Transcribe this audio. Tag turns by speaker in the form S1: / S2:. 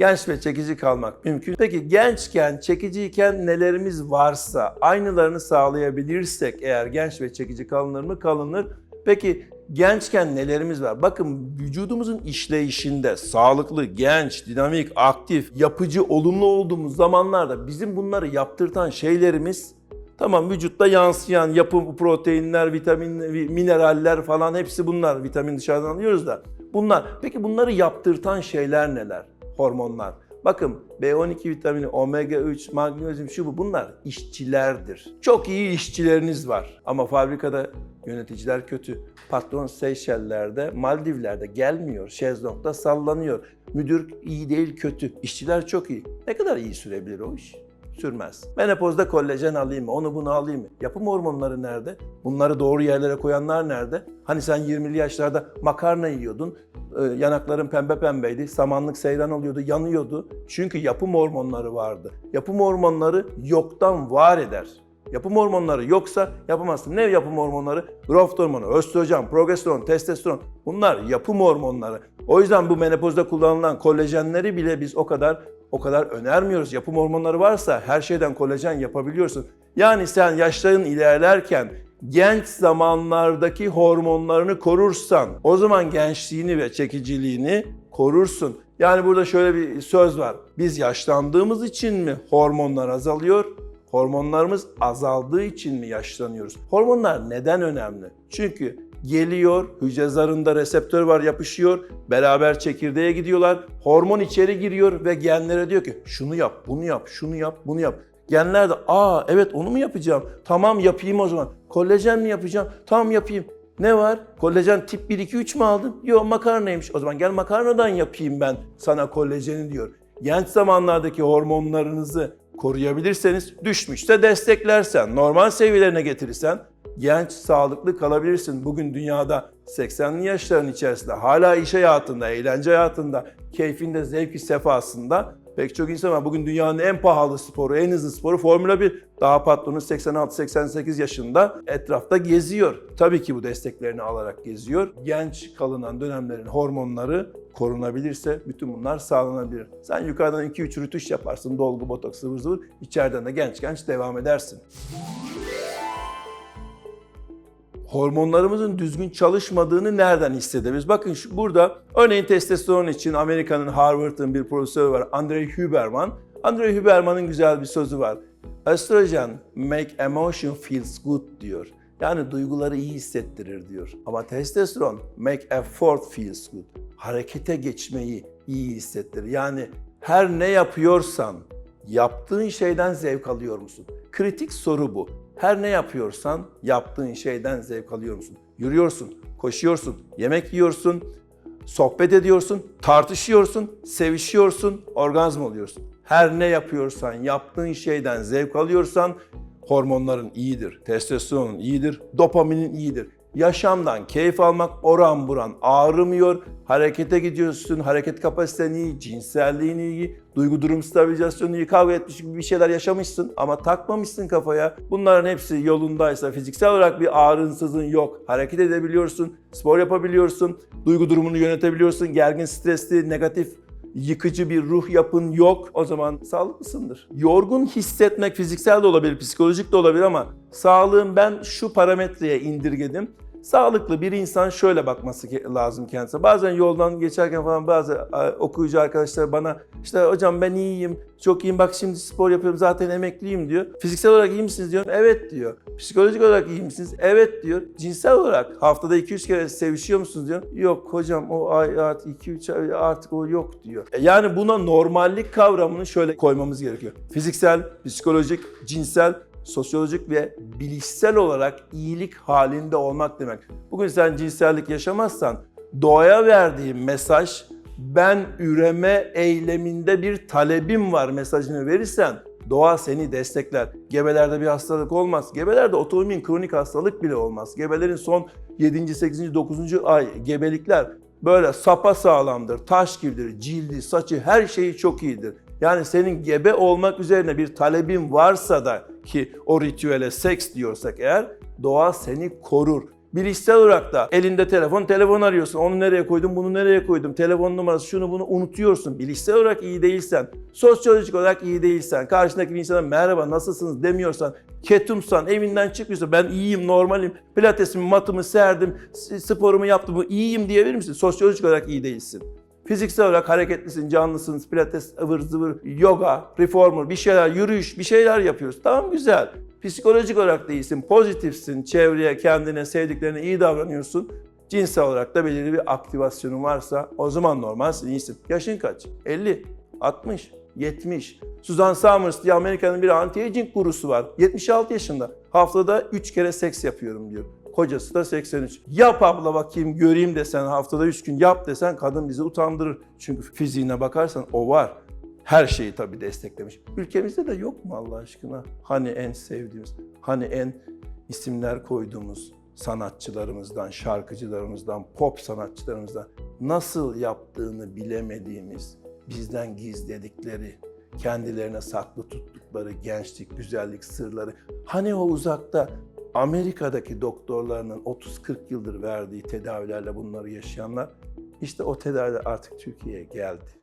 S1: genç ve çekici kalmak mümkün. Peki gençken, çekiciyken nelerimiz varsa aynılarını sağlayabilirsek eğer genç ve çekici kalınır mı? Kalınır. Peki gençken nelerimiz var? Bakın vücudumuzun işleyişinde sağlıklı, genç, dinamik, aktif, yapıcı, olumlu olduğumuz zamanlarda bizim bunları yaptırtan şeylerimiz Tamam vücutta yansıyan yapı proteinler, vitamin, vi- mineraller falan hepsi bunlar. Vitamin dışarıdan alıyoruz da. Bunlar. Peki bunları yaptırtan şeyler neler? Hormonlar. Bakın B12 vitamini, omega 3, magnezyum şu bu bunlar işçilerdir. Çok iyi işçileriniz var ama fabrikada yöneticiler kötü. Patron Seyşeller'de, Maldivler'de gelmiyor. Şezlong'da sallanıyor. Müdür iyi değil kötü. İşçiler çok iyi. Ne kadar iyi sürebilir o iş? sürmez. Menopozda kollajen alayım mı? Onu bunu alayım mı? Yapım hormonları nerede? Bunları doğru yerlere koyanlar nerede? Hani sen 20'li yaşlarda makarna yiyordun. E, Yanakların pembe pembeydi. Samanlık seyran oluyordu, yanıyordu. Çünkü yapım hormonları vardı. Yapım hormonları yoktan var eder. Yapım hormonları yoksa yapamazsın. Ne yapım hormonları? Growth hormonu, östrojen, progesteron, testosteron. Bunlar yapım hormonları. O yüzden bu menopozda kullanılan kolajenleri bile biz o kadar o kadar önermiyoruz. Yapım hormonları varsa her şeyden kolajen yapabiliyorsun. Yani sen yaşların ilerlerken genç zamanlardaki hormonlarını korursan o zaman gençliğini ve çekiciliğini korursun. Yani burada şöyle bir söz var. Biz yaşlandığımız için mi hormonlar azalıyor? Hormonlarımız azaldığı için mi yaşlanıyoruz? Hormonlar neden önemli? Çünkü geliyor, hücre zarında reseptör var yapışıyor, beraber çekirdeğe gidiyorlar, hormon içeri giriyor ve genlere diyor ki şunu yap, bunu yap, şunu yap, bunu yap. Genler de aa evet onu mu yapacağım? Tamam yapayım o zaman. Kollajen mi yapacağım? Tamam yapayım. Ne var? Kollajen tip 1, 2, 3 mü aldın? Yok makarnaymış. O zaman gel makarnadan yapayım ben sana kollajeni diyor. Genç zamanlardaki hormonlarınızı koruyabilirseniz, düşmüşse desteklersen, normal seviyelerine getirirsen genç, sağlıklı kalabilirsin. Bugün dünyada 80'li yaşların içerisinde hala iş hayatında, eğlence hayatında, keyfinde, zevki, sefasında pek çok insan var. Bugün dünyanın en pahalı sporu, en hızlı sporu Formula 1. Daha patronu 86-88 yaşında etrafta geziyor. Tabii ki bu desteklerini alarak geziyor. Genç kalınan dönemlerin hormonları korunabilirse bütün bunlar sağlanabilir. Sen yukarıdan 2-3 rütuş yaparsın, dolgu, botoks, sıvır zıvır. İçeriden de genç genç devam edersin. Hormonlarımızın düzgün çalışmadığını nereden hissedebiliriz? Bakın şu, burada örneğin testosteron için Amerika'nın Harvard'ın bir profesörü var Andre Huberman. Andre Huberman'ın güzel bir sözü var. Estrogen make emotion feels good diyor. Yani duyguları iyi hissettirir diyor. Ama testosteron make effort feels good. Harekete geçmeyi iyi hissettirir. Yani her ne yapıyorsan yaptığın şeyden zevk alıyor musun? Kritik soru bu. Her ne yapıyorsan yaptığın şeyden zevk alıyor musun? Yürüyorsun, koşuyorsun, yemek yiyorsun, sohbet ediyorsun, tartışıyorsun, sevişiyorsun, orgazm oluyorsun. Her ne yapıyorsan, yaptığın şeyden zevk alıyorsan hormonların iyidir, testosteronun iyidir, dopaminin iyidir. Yaşamdan keyif almak oran buran ağrımıyor, harekete gidiyorsun, hareket kapasiten iyi, cinselliğin iyi, duygu durum stabilizasyonu iyi, kavga etmiş gibi bir şeyler yaşamışsın ama takmamışsın kafaya. Bunların hepsi yolundaysa fiziksel olarak bir ağrınsızın yok. Hareket edebiliyorsun, spor yapabiliyorsun, duygu durumunu yönetebiliyorsun, gergin, stresli, negatif yıkıcı bir ruh yapın yok. O zaman sağlıklısındır. Yorgun hissetmek fiziksel de olabilir, psikolojik de olabilir ama sağlığın ben şu parametreye indirgedim. Sağlıklı bir insan şöyle bakması lazım kendisine. Bazen yoldan geçerken falan bazı okuyucu arkadaşlar bana işte hocam ben iyiyim, çok iyiyim bak şimdi spor yapıyorum zaten emekliyim diyor. Fiziksel olarak iyi misiniz diyorum. Evet diyor. Psikolojik olarak iyi misiniz? Evet diyor. Cinsel olarak haftada 2-3 kere sevişiyor musunuz diyor. Yok hocam o ay artık 2-3 ay artık o yok diyor. E, Yani buna normallik kavramını şöyle koymamız gerekiyor. Fiziksel, psikolojik, cinsel sosyolojik ve bilişsel olarak iyilik halinde olmak demek. Bugün sen cinsellik yaşamazsan doğaya verdiğin mesaj ben üreme eyleminde bir talebim var mesajını verirsen doğa seni destekler. Gebelerde bir hastalık olmaz. Gebelerde otoimmün kronik hastalık bile olmaz. Gebelerin son 7. 8. 9. ay gebelikler böyle sapa sağlamdır, taş gibidir, cildi, saçı her şeyi çok iyidir. Yani senin gebe olmak üzerine bir talebin varsa da ki o ritüele seks diyorsak eğer doğa seni korur. Bilişsel olarak da elinde telefon, telefon arıyorsun. Onu nereye koydum, bunu nereye koydum, telefon numarası, şunu bunu unutuyorsun. Bilişsel olarak iyi değilsen, sosyolojik olarak iyi değilsen, karşındaki bir insana merhaba nasılsınız demiyorsan, ketumsan, evinden çıkıyorsa ben iyiyim, normalim, pilatesimi, matımı serdim, sporumu yaptım, iyiyim diyebilir misin? Sosyolojik olarak iyi değilsin. Fiziksel olarak hareketlisin, canlısın, pilates, ıvır zıvır, yoga, reformer, bir şeyler, yürüyüş, bir şeyler yapıyoruz. Tamam güzel. Psikolojik olarak da iyisin, pozitifsin, çevreye, kendine, sevdiklerine iyi davranıyorsun. Cinsel olarak da belirli bir aktivasyonun varsa o zaman normalsin, iyisin. Yaşın kaç? 50, 60, 70. Susan Somers diye Amerika'nın bir anti-aging gurusu var. 76 yaşında. Haftada 3 kere seks yapıyorum diyor. Kocası da 83. Yap abla bakayım göreyim desen haftada 3 gün yap desen kadın bizi utandırır. Çünkü fiziğine bakarsan o var. Her şeyi tabii desteklemiş. Ülkemizde de yok mu Allah aşkına? Hani en sevdiğimiz, hani en isimler koyduğumuz sanatçılarımızdan, şarkıcılarımızdan, pop sanatçılarımızdan nasıl yaptığını bilemediğimiz, bizden gizledikleri, kendilerine saklı tuttukları gençlik, güzellik sırları. Hani o uzakta Amerika'daki doktorlarının 30-40 yıldır verdiği tedavilerle bunları yaşayanlar, işte o tedaviler artık Türkiye'ye geldi.